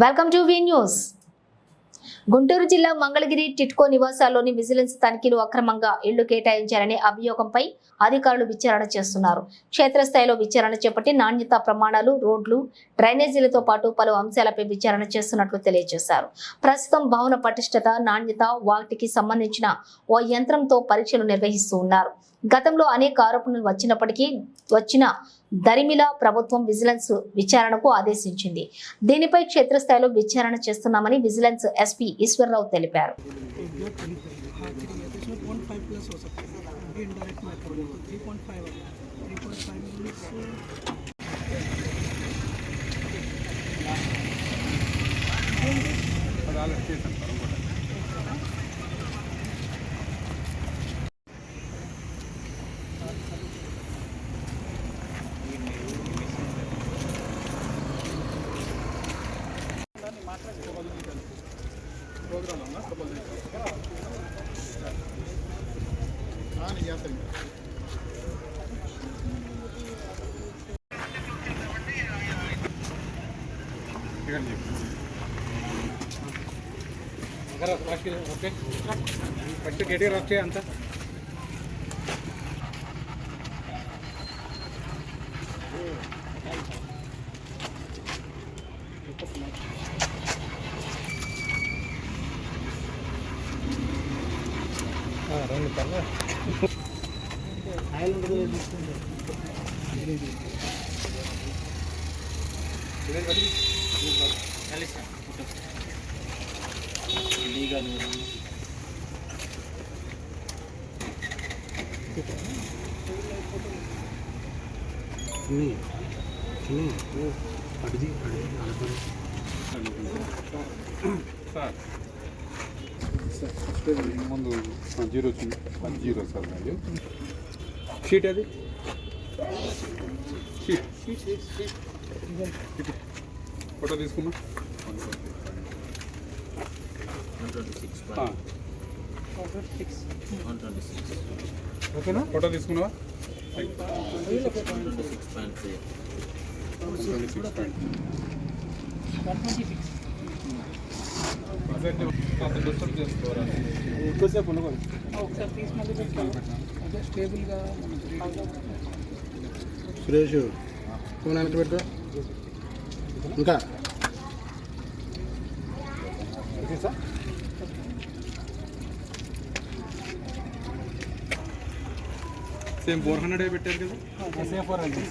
Welcome to V news. Guntur జిల్లా Mangalagiri TIDCO నివాసాల్లోని vigilance తనిఖీలు అక్రమంగా ఇళ్ళు కేటాయించారనే అభియోగంపై అధికారులు విచారణ చేస్తున్నారు. క్షేత్రస్థాయిలో విచారణ చేపట్టి నాణ్యత ప్రమాణాలు రోడ్లు డ్రైనేజీలతో పాటు పలు అంశాలపై విచారణ చేస్తున్నట్లు తెలియజేశారు. ప్రస్తుతం భవన పటిష్టత నాణ్యత వాటికి సంబంధించిన ఓ యంత్రంతో పరీక్షలు నిర్వహిస్తూ ఉన్నారు. గతంలో అనేక ఆరోపణలు వచ్చినప్పటికీ వచ్చిన దరిమిలా ప్రభుత్వం విజిలెన్స్ విచారణకు ఆదేశించింది. దీనిపై క్షేత్రస్థాయిలో విచారణ చేస్తున్నామని విజిలెన్స్ ఎస్పీ ఈశ్వరరావు తెలిపారు. हाँ थ्री है तो इसमें पॉइंट फाइव प्लस हो सकता है ये రెండు కల్లా ఆయిల్ ముందు జీరో వచ్చింది జీరో సార్ అది షీట్ అది షీట్ ఫోటో తీసుకున్నా ఓకేనా ఫోటో తీసుకున్నావా సిక్స్ పాయింట్ ఎక్కువసేపు ఉండకూడదు ఒకసారి తీసి మళ్ళీ అదే స్టేబుల్గా సురేష్ ఫోన్ వెనక్కి పెట్టు. ఇంకా? Okay sir same four hundred పెట్టారు కదా? Safe four hundred